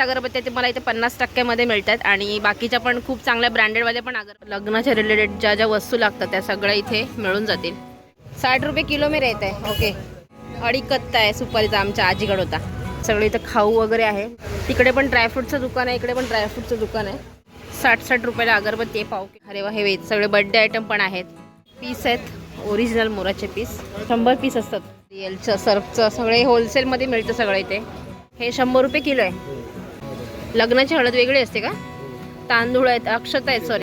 अगरबत्त्या ते मला इथे पन्नास टक्क्यामध्ये मिळतात आणि बाकीच्या पण खूप चांगल्या ब्रँडेडवाल्या पण अगर लग्नाच्या रिलेटेड ज्या ज्या वस्तू लागतात त्या सगळ्या इथे मिळून जातील. साठ रुपये किलो मी रेट आहे. ओके अडी कत्ता आहे सुपारीचा आमच्या आजीकडे होता. सगळं इथं खाऊ वगैरे आहे. तिकडे पण ड्रायफ्रूटचं दुकान आहे इकडे पण ड्रायफ्रूटचं दुकान आहे. साठ साठ रुपयाला अगरबत्ती आहे पाव अरे वा हे वेद. सगळे बड्डे आयटम पण आहेत. पीस आहेत. ओरिजिनल मोराचे पीस शंभर पीस असतात. रिअलचं सर्फचं सगळे होलसेलमध्ये मिळतं सगळं इथे. हे शंभर रुपये किलो आहे. लग्नाची हळद वेगळी असते का? तांदूळ आहेत अक्षता आहेत सॉरी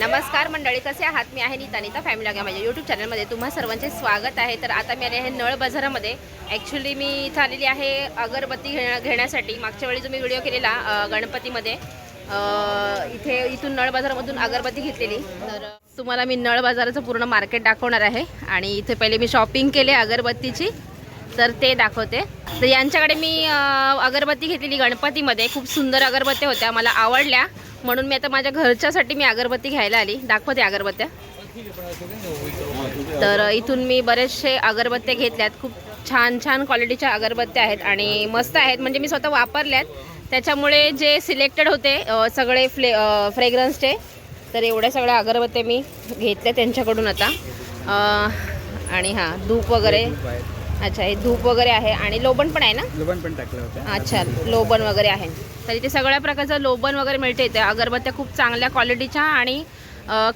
नमस्कार मंडळी कसे आहात? मी आहे नीता. नीता फॅमिली लागा माझ्या यूट्यूब चॅनलमध्ये तुम्हा सर्वांचे स्वागत आहे. तर आता मी आले आहे नळ बाजारामध्ये. ॲक्च्युली मी इथं आलेली आहे अगरबत्ती घेण्या घेण्यासाठी. मागच्या वेळी जो मी व्हिडिओ केलेला गणपतीमध्ये. इथे इथून नळ बाजारामधून अगरबत्ती घेतलेली. तर तुम्हाला मी नळ बाजाराचं पूर्ण मार्केट दाखवणार आहे. आणि इथे पहिले मी शॉपिंग केले अगरबत्तीची. तर ते दाखवते. तर यांच्याकडे मी अगरबत्ती घेतलेली गणपतीमध्ये. खूप सुंदर अगरबत्त्या होत्या मला आवडल्या. म्हणून मी आता माझ्या घरच्यासाठी मी अगरबत्ती घ्यायला आली. दाखवते अगरबत्त्या. तर इथून मी बरेचसे अगरबत्त्या घेतल्यात. खूप छान छान क्वालिटीच्या अगरबत्त्या आहेत आणि मस्त आहेत. म्हणजे मी स्वतः वापरल्यात. त्याच्यामुळे जे सिलेक्टेड होते सगळे फ्ले फ्रेग्रन्सचे तर एवढ्या सगळ्या अगरबत्त्या मी घेतल्या त्यांच्याकडून आता. आणि हां धूप वगैरे. अच्छा हे धूप वगैरे आहे. आणि लोबण पण आहे ना? लोबन पण टाकलं होतं. अच्छा लोबन वगैरे आहे. तर इथे सगळ्या प्रकारचं लोबन वगैरे मिळते इथे. अगरबत्त्या खूप चांगल्या क्वालिटीच्या आणि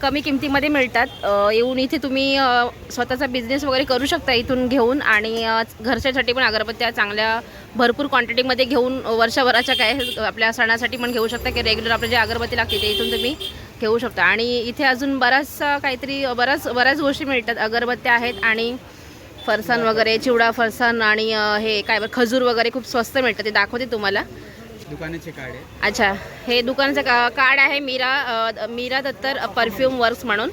कमी किमतीमध्ये मिळतात. येऊन इथे तुम्ही स्वतःचा बिझनेस वगैरे करू शकता इथून घेऊन आणि घरच्यासाठी पण अगरबत्त्या चांगल्या भरपूर क्वांटिटीमध्ये घेऊन वर्षभराच्या काय आपल्या सणासाठी पण घेऊ शकता की रेग्युलर आपल्या जे अगरबत्ती लागते ते इथून तुम्ही घेऊ शकता. आणि इथे अजून बराचसा काहीतरी बऱ्याच बऱ्याच गोष्टी मिळतात. अगरबत्त्या आहेत आणि फरसाण वगैरे चिवडा फरसाण आणि हे काय बरं खजूर वगैरे खूप स्वस्त मिळतं ते दाखवते तुम्हाला. दुकानाचे काढे अच्छा हे दुकानाचं का कार्ड आहे मीरा मीरा दत्तर परफ्यूम वर्क्स म्हणून.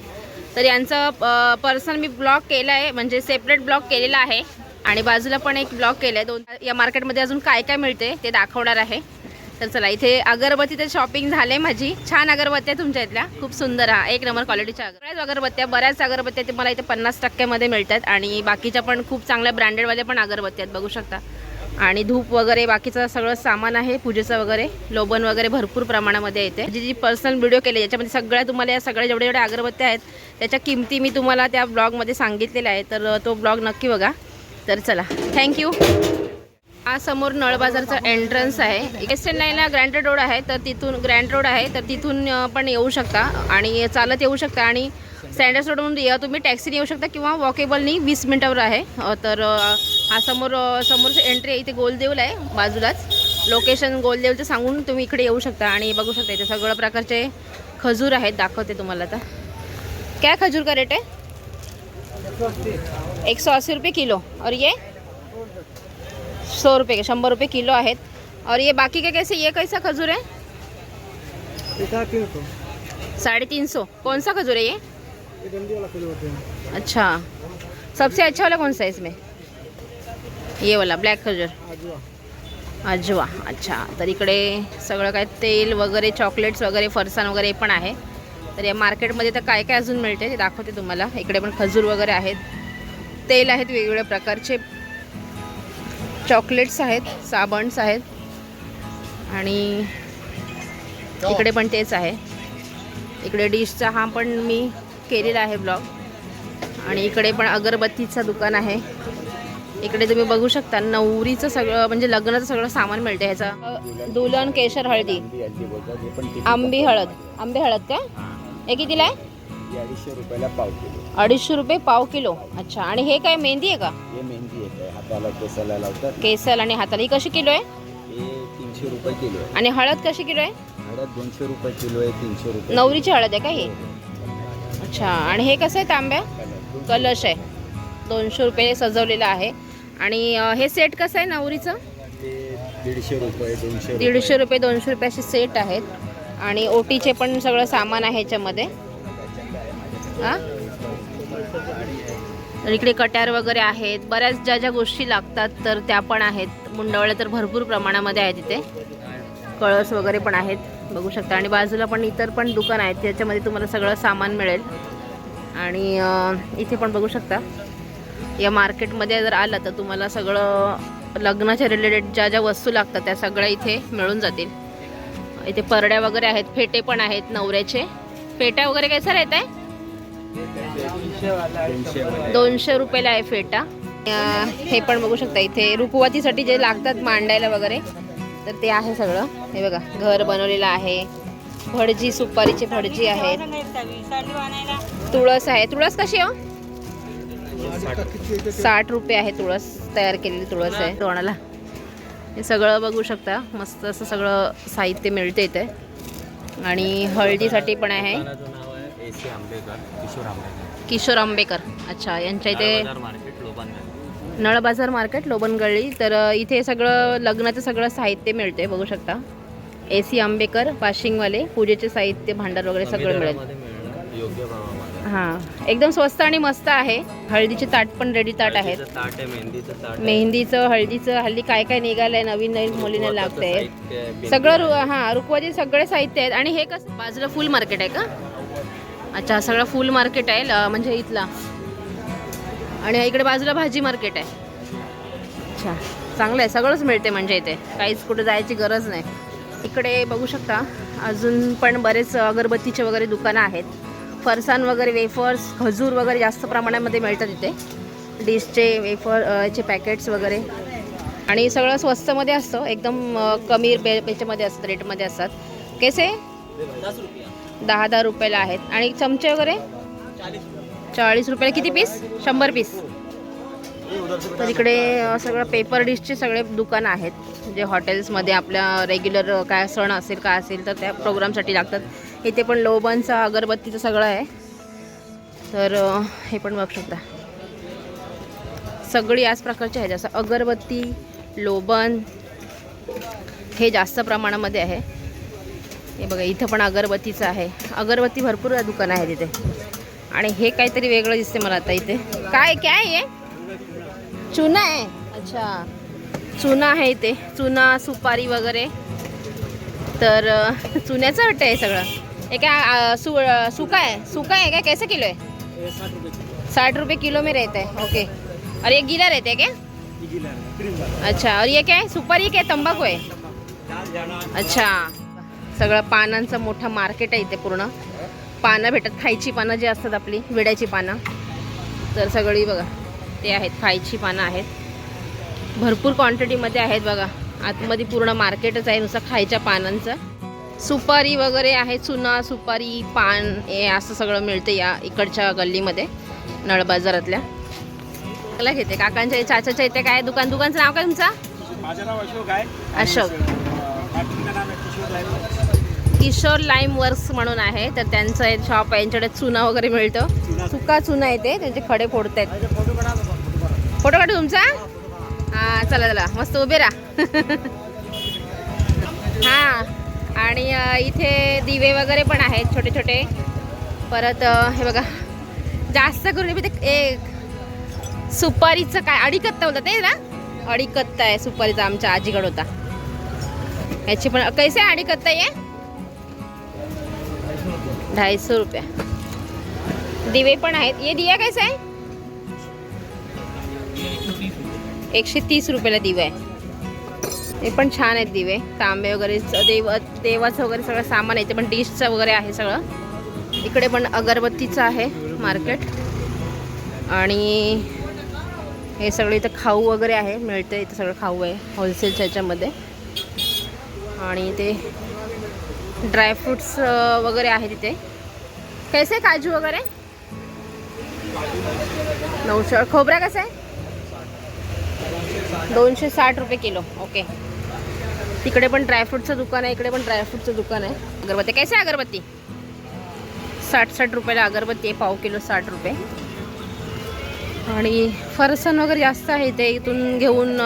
तर यांचं पर्सनल मी ब्लॉक केलं आहे म्हणजे सेपरेट ब्लॉक केलेला आहे. आणि बाजूला पण एक ब्लॉक केलं आहे दोन या मार्केटमध्ये अजून काय काय मिळते ते दाखवणार आहे. तर चला इथे अगरबत्ती तर शॉपिंग झाले माझी. छान अगरबत्त्या तुमच्या इथल्या. खूप सुंदर हा एक नंबर क्वालिटीच्या बऱ्याच अगरबत्त्या बऱ्याच अगरबत्त्या ते मला इथे पन्नास टक्क्यामध्ये मिळतात. आणि बाकीच्या पण खूप चांगल्या ब्रँडेडवाल्या पण अगरबत्त्या आहेत बघू शकता. आणि धूप वगैरे बाकीचं सगळं सामान आहे पूजेचं वगैरे. लोबन वगैरे भरपूर प्रमाणामध्ये येते. म्हणजे जी जी पर्सनल व्हिडिओ केले याच्यामध्ये सगळ्या तुम्हाला या सगळ्या जेवढ्या जेवढ्या अगरबत्त्या आहेत त्याच्या किमती मी तुम्हाला त्या ब्लॉगमध्ये सांगितलेल्या आहे तर तो ब्लॉग नक्की बघा. तर चला. थँक्यू हा समोर नळ बाजारचा एंट्रन्स आहे. वेस्टर्न लाईनला ग्रँटेड रोड आहे तर तिथून ग्रँड रोड आहे तर तिथून पण येऊ शकता. आणि चालत येऊ शकता. आणि सँडर्स रोडवरून तुम्ही टॅक्सीने येऊ शकता किंवा वॉकेबलनी वीस मिनटावर आहे. तर हा समोर समोरचं एंट्री आहे. इथे गोलदेवल आहे बाजूलाच. लोकेशन गोलदेवचं सांगून तुम्ही इकडे येऊ शकता आणि बघू शकता इथे सगळं प्रकारचे खजूर आहेत. दाखवते तुम्हाला आता. काय खजूर का रेट आहे? एक सौ अस्सी रुपये किलो. और ये? सौ रुपये के शंबर रुपये किलो आहेत. और ये बाकी के कैसे ये कैसा खजूर है साढ़े तीन सौ कौन सा खजूर है। ये अच्छा. सबसे अच्छा वाला कौन सा है इसमें? ये वाला ब्लॅक खजूर. अजवा. अच्छा. तर इकडे सगळं काय तेल वगैरे चॉकलेट्स वगैरे फरसाण वगैरे पण आहे. तर या मार्केटमध्ये तर काय काय अजून मिळते ते दाखवते तुम्हाला. इकडे पण खजूर वगैरे आहेत. तेल आहेत वेगवेगळ्या प्रकारचे. चॉकलेट्स आहेत साबण्स आहेत. आणि इकडे पण तेच आहे. इकडे डिशचा हा पण मी केलेला आहे ब्लॉग आणि इकडे पण अगरबत्तीचं दुकान आहे. इकडे तुम्ही बघू शकता नवरीचं सगळं म्हणजे लग्नाचं सगळं सामान मिळतं ह्याचं. दुलन केशर हळदी. आंबी हळद. आंबे हळद का हे कितीला आहे? अडीचशे रुपयाला पाव किलो अडीचशे रुपये पाव किलो. अच्छा आणि हे काय मेहंदी आहे का? हे मेहंदी हाताला केसाला लावतात केसल आणि हाताला. ही कशी किलो आहे? हे तीनशे रुपये किलो आहे आणि हळद कशी किलो आहे? हळद दोनशे रुपये किलो आहे तीनशे रुपये नवरीची हळद आहे का ही? अच्छा आणि हे कसं आहे तांब्या? कलश आहे. दोनशे रुपये सजवलेलं आहे. आणि हे सेट कसं आहे नवरीचं? दीडशे रुपये दोनशे दीडशे रुपये दोनशे रुपये असे सेट आहेत. आणि ओटीचे पण सगळं सामान आहे ह्याच्यामध्ये. हां? तर इकडे कट्यार वगैरे आहेत. बऱ्याच ज्या ज्या गोष्टी लागतात तर त्या पण आहेत. मुंडवळ्या तर भरपूर प्रमाणामध्ये आहेत तिथे कळस वगैरे पण आहेत. बघू शकता. आणि बाजूला पण इतर पण दुकान आहेत. त्याच्यामध्ये तुम्हाला सगळं सामान मिळेल. आणि इथे पण बघू शकता. या मार्केटमध्ये जर आलं तर तुम्हाला सगळं लग्नाच्या रिलेटेड ज्या ज्या वस्तू लागतात त्या सगळ्या इथे मिळून जातील. इथे परड्या वगैरे आहेत फेटे पण आहेत नवऱ्याचे. फेट्या वगैरे काय सर येत आहे? दोनशे रुपयाला आहे फेटा. हे पण बघू शकता इथे रुपवातीसाठी जे लागतात मांडायला वगैरे तर ते आहे सगळं. हे बघा घर बनवलेलं आहे. भडजी सुपारीची भडजी आहेत. तुळस आहे. तुळस कशी आहे हो? साठ रुपये आहे तुळस तयार केलेली तुळस आहे. तोंडाला. हे सगळं बघू शकता. मस्त असं सगळं साहित्य मिळते इथे. आणि हळदीसाठी पण आहे. किशोर आंबेकर. अच्छा यांच्या इथे नळ बाजार मार्केट लोबनगळी. तर इथे सगळं लग्नाचं सगळं साहित्य मिळते बघू शकता. ए सी आंबेकर वाशिंगवाले पूजेचे साहित्य भांडार वगैरे सगळं मिळेल. हां. एकदम स्वस्त आणि मस्त आहे. हळदीचे ताट पण रेडी ताट आहेत. मेहंदीचं हळदीचं हल्ली काय काय निघालंय नवीन नवीन मुलींना रुखवताचं लागते साहित्य आहे, बिंदी सगळं. हां रुकवाचे सगळे साहित्य आहेत. आणि हे कसं? बाजूला फुल मार्केट आहे का? अच्छा हा सगळं फुल मार्केट आहे म्हणजे इथला. आणि इकडे बाजूला भाजी मार्केट आहे. अच्छा चांगलं आहे. सगळंच मिळते म्हणजे इथे. काहीच कुठे जायची गरज नाही. इकडे बघू शकता. अजून पण बरेच अगरबत्तीचे वगैरे दुकानं आहेत. फरसान वगैरे वेफर्स खजूर वगैरे जास्त प्रमाणामध्ये मिळतात इथे. डिशचे वेफर याचे पॅकेट्स वगैरे. आणि सगळं स्वस्तमध्ये असतं एकदम कमी पे याच्यामध्ये असतं रेटमध्ये असतात. कसे? दहा दहा रुपयाला आहेत. आणि चमचे वगैरे? चाळीस रुपयाला किती पीस शंभर पीस तर इकडे सगळं पेपर डिशचे सगळे दुकान आहेत. जे हॉटेल्समध्ये आपल्या रेग्युलर काय सण असेल काय असेल तर त्या प्रोग्रामसाठी लागतात. इथे पण लोबनचं अगरबत्तीचं सगळं आहे. तर हे पण बघू शकता. सगळी याच प्रकारचे आहे जसं अगरबत्ती लोबन हे जास्त प्रमाणामध्ये आहे. हे बघा इथं पण अगरबत्तीचं आहे. अगरबत्ती भरपूर दुकान आहे तिथे आणि हे काहीतरी वेगळं दिसते मला आता इथे. काय काय आहे चुना आहे. अच्छा. चुना आहे इथे. चुना सुपारी वगैरे. तर चुन्याचं वाटतं आहे सगळं. हे काय अ, सु सुका है सुका है क्या? कैसे किलो है साठ रुपये किलो. में रहता है. ओके और ये गीला रहता है क्या? अच्छा. और ये क्या है? सुपारी क्या? तंबाखू है? अच्छा. सगळं पानांचं मोठं मार्केट आहे इथे पूर्ण. पानं भेटत खायची पानं जी असतात आपली विड्याची पानं. तर सगळी बघा. ते आहेत खायची पानं आहेत. भरपूर क्वांटिटीमध्ये आहेत बघा. आतमध्ये पूर्ण मार्केटच आहे नुसतं खायच्या पानांचं. सुपारी वगैरे आहे चुना सुपारी पान हे असं सगळं मिळतं या इकडच्या गल्लीमध्ये नळ बाजारातल्या. घेते. काकांच्या चाचाच्या इथे काय दुकान दुकानचं नाव काय तुमचं? माझं नाव अशोक आहे. अशोक. किशोर लाईम. वर्क्स म्हणून आहे. तर त्यांचं शॉप आहे. यांच्याकडे चुना वगैरे मिळतं. सुका चुना येते त्यांचे खडे फोटो काढा फोटो काढू तुमचा? हां चला चला. मस्त उभे राहा. हां आणि इथे दिवे वगैरे पण आहेत छोटे छोटे परत हे बघा. जास्त करून ते एक सुपारीचं काय अडीकत्ता होता ते ना? अडीकत्ता आहे सुपारीचा आमच्या आजीकड होता. याची पण कैसे आहे अडीकत्ता ये ढाई सौ रुपया. दिवे पण आहेत. ये दिया कैसा आहे? एकशे तीस रुपयाला दिवे आहे. ते पण छान आहेत दिवे. तांबे वगैरे देव देवाचं वगैरे सगळं सामान आहे. ते पण डिशचं वगैरे आहे सगळं. इकडे पण अगरबत्तीचं आहे मार्केट. आणि हे सगळं इथं खाऊ वगैरे आहे. मिळतं इथं सगळं खाऊ आहे. होलसेलच्या ह्याच्यामध्ये आणि ते ड्रायफ्रुट्स वगैरे आहे तिथे कैसे काजू वगैरे? नऊशे खोबऱ्या कसं आहे? दोनशे साठ रुपये किलो ओके तिकडे पण ड्रायफ्रूटचं दुकान आहे इकडे पण ड्रायफ्रूटचं दुकान आहे. अगरबत्ती कैसे आहे अगरबत्ती? साठ साठ रुपयाला अगरबत्ती आहे पाव किलो साठ रुपये. आणि फरसन वगैरे जास्त आहे ते इथून घेऊन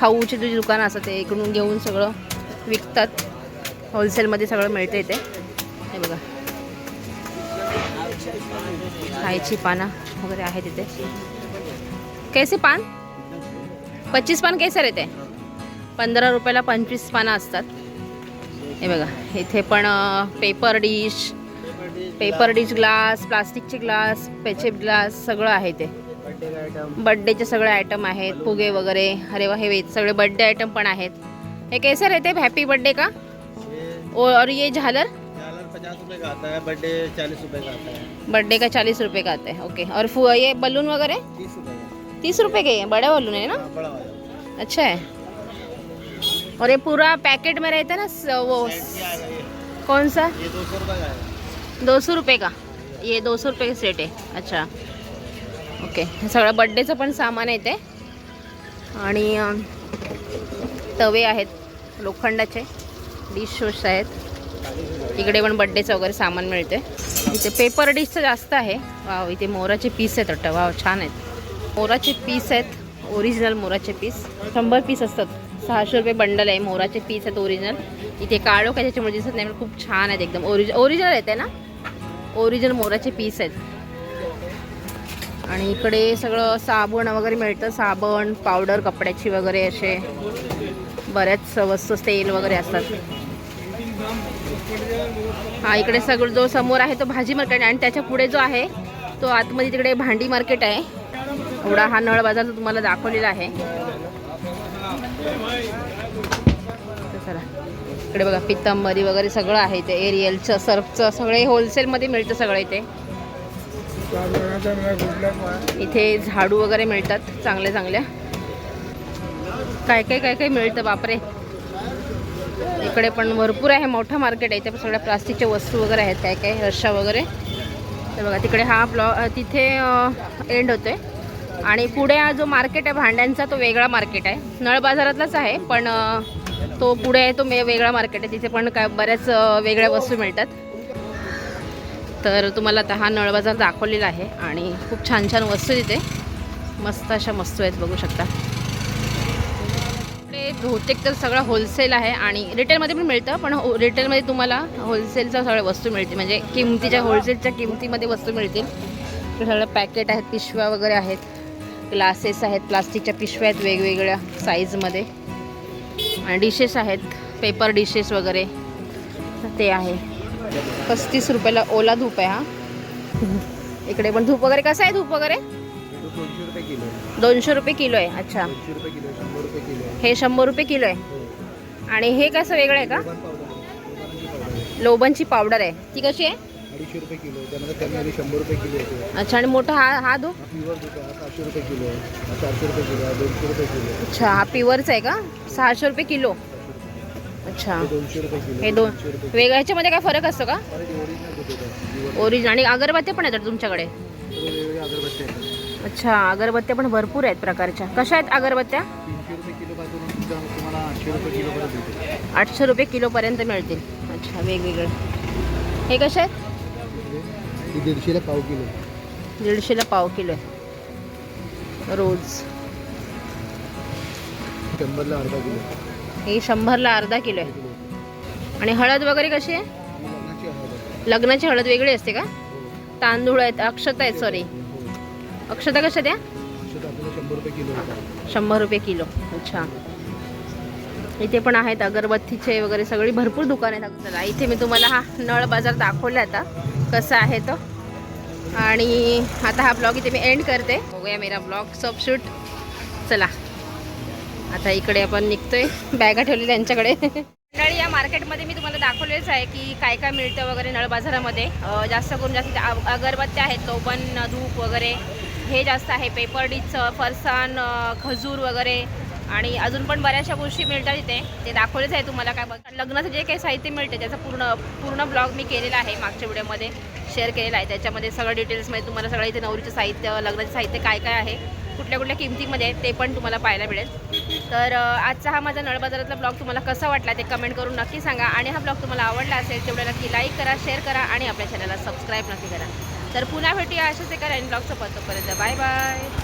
खाऊची जी दुकानं असतात ते इकडून घेऊन सगळं विकतात. होलसेलमध्ये सगळं मिळतं इथे. हे बघा. खायची पानं वगैरे आहेत तिथे कैसे पान? पच्चीस पान कैसे रहते पंधरा रुपयाला पंचवीस पानं असतात. हे बघा इथे पण paper dish paper dish glass प्लास्टिकचे ग्लास पेचे ग्लास सगळं आहे ते. बड्डेचे सगळे आयटम आहेत फुगे वगैरे. अरे वा हे सगळे बड्डे आयटम पण आहेत. हे कैसे रहते हॅपी बर्थडे का? और ये झालर? रुपए का बर्थडे चालीस रुपये का आता है. ओके और फु ये बलून वगैरह तीस रुपए का हैं बड़े है ना? बड़ा वाला। अच्छा है। और ये पूरा पैकेट में रहता है ना स- वो कौन सा? ये दो सौ रुपये का ये दो सौ रुपये का सेट आहे अच्छा। ओके। हे सगळं बड्डेचं पण सामान आहे ते आणि तवे आहेत. लोखंडाचे. डिश शोश आहेत. इकडे पण बड्डेचं वगैरे सामान मिळते इथे पेपर डिशचं जास्त आहे. वाव इथे मोराचे पीस आहेत. वाटतं वाव छान आहेत. मोराचे पीस आहेत ओरिजिनल मोराचे पीस. शंभर पीस असतात. सहाशे रुपये बंडल आहे मोराचे पीस आहेत ओरिजिनल इथे काळो काय त्याच्यामुळे दिसत नाही पण खूप छान आहेत एकदम. ओरिज ओरिजिनल आहेत ना? ओरिजिनल मोराचे पीस आहेत. आणि इकडे सगळं साबण वगैरे मिळतं. साबण पावडर कपड्याची वगैरे असे. बऱ्याच वस्तू तेल वगैरे असतात. हा इकडे सगळं जो समोर आहे तो भाजी मार्केट आहे. आणि त्याच्या पुढे जो आहे तो आतमध्ये तिकडे भांडी मार्केट आहे. एवढा हा नळ बाजार तुम्हाला दाखवलेला आहे. चला इकडे बघा पित्तांबरी वगैरे सगळं आहे इथे. एरियलचं सर्फचं सगळे होलसेलमध्ये मिळतं सगळं इथे. इथे झाडू वगैरे मिळतात चांगल्या चांगल्या. काय काय काय काय मिळतं बापरे. इकडे पण भरपूर आहे मोठं मार्केट आहे. इथे सगळ्या प्लास्टिकच्या वस्तू वगैरे आहेत काय काय रश्शा वगैरे. तर बघा तिकडे हा ब्लॉ तिथे एंड होतो आहे आणि पुढे हा जो मार्केट आहे भांड्यांचा तो वेगळा मार्केट आहे. नळ बाजारातलाच आहे पण तो पुढे आहे तो मे वेगळा मार्केट आहे तिथे पण काय बऱ्याच वेगळ्या वस्तू मिळतात. तर तुम्हाला आता हा नळ बाजार दाखवलेला आहे आणि खूप छान छान वस्तू तिथे. मस्त अशा वस्तू आहेत बघू शकता. इकडे बहुतेक तर सगळं होलसेल आहे आणि रिटेलमध्ये पण मिळतं पण हो रिटेलमध्ये तुम्हाला होलसेलच्या सगळ्या वस्तू मिळतील. म्हणजे किमतीच्या होलसेलच्या किमतीमध्ये वस्तू मिळतील. सगळं पॅकेट आहेत पिशव्या वगैरे आहेत. ग्लासेस आहेत प्लास्टिकच्या पिशव्या आहेत वेगवेगळ्या साईजमध्ये आणि डिशेस आहेत पेपर डिशेस वगैरे. ते आहे. पस्तीस रुपयाला ओला धूप आहे हा. इकडे पण धूप वगैरे कसं आहे धूप वगैरे? दोनशे रुपये किलो आहे अच्छा. हे शंभर रुपये किलो आहे. आणि हे कसं वेगळं आहे का? लोबनची पावडर आहे. ती कशी आहे? अडीचशे रुपये किलो त्यानंतर त्यामध्ये शंभर रुपये किलो अच्छा आणि मोठा हा हा हा प्युअर दूध आहे. हा सातशे रुपये किलो आहे. हा चारशे रुपये किलो आहे. दोनशे रुपये किलो आहे. अच्छा हा प्युअरचा आहे का? सहाशे रुपये किलो? अच्छा. हे दोनशे रुपये किलो हे दोन रुपये वेगळ्या ह्याच्यामध्ये काय फरक असतो का? ते ओरिजिनल दूध आहे प्युअर ओरिजिनल आणि अगरबत्त्या पण येतात तुमच्याकडे? वेगवेगळे अगरबत्ती आहेत अच्छा अगरबत्त्या पण भरपूर आहेत प्रकारच्या. कशा आहेत अगरबत्त्या? तीनशे रुपये किलो पासून तुमच्या- तुम्हाला आठशे रुपये किलो पर्यंत भेटेल आठशे रुपये किलोपर्यंत मिळतील. अच्छा वेगवेगळे. हे कसे आहेत? दीडशेला पाव किलो. दीडशेला पाव किलो आहे. रोज. शंभरला अर्धा किलो. हे शंभरला अर्धा किलो आहे. आणि हळद वगैरे कशी आहे? लग्नाची हळद वेगळी असते का? हो. तांदूळ आहेत अक्षता आहेत सॉरी हो. अक्षता कशा द्या? शंभर रुपये किलो अच्छा. इथे पण आहेत अगरबत्तीचे वगैरे सगळी भरपूर दुकान आहेत इथे मी तुम्हाला हा नळ बाजार दाखवला आता. कसा आहे तो. आणि आता हा ब्लॉग इथे मी एंड करते. बघूया मेरा ब्लॉग सब शूट चला. आता इकडे आपण निघतोय. बॅगा ठेवलेल्या यांच्याकडे. मंडळी या मार्केटमध्ये मी तुम्हाला दाखवलेच आहे की काय काय मिळतं वगैरे नळ बाजारामध्ये जास्त करून जास्त अगरबत्त्या आहेत लोबन धूप वगैरे. हे जास्त आहे. पेपर डिच फरसाण खजूर वगैरे. आणि अजून पण बऱ्याचशा गोष्टी मिळतात इथे. ते दाखवलेच आहे तुम्हाला काय बघ लग्नाचं जे काही साहित्य मिळते त्याचा पूर्ण पूर्ण ब्लॉग मी केलेला आहे मागच्या व्हिडिओमध्ये शेअर केलेला आहे. त्याच्यामध्ये सगळं डिटेल्समध्ये तुम्हाला सगळं इथे नवरीचं साहित्य लग्नाचं साहित्य काय काय आहे कुठल्या कुठल्या किमतीमध्ये ते पण तुम्हाला पाहायला मिळेल. तर आजचा हा माझा नळबाजारातला ब्लॉग तुम्हाला कसा वाटला ते कमेंट करून नक्की सांगा. आणि हा ब्लॉग तुम्हाला आवडला असेल तेवढ्या नक्की लाईक करा शेअर करा आणि आपल्या चॅनलला सबस्क्राईब नक्की करा. तर पुन्हा भेटूया अशाच एका रॅन ब्लॉगचं पत्तोपर्यंत बाय बाय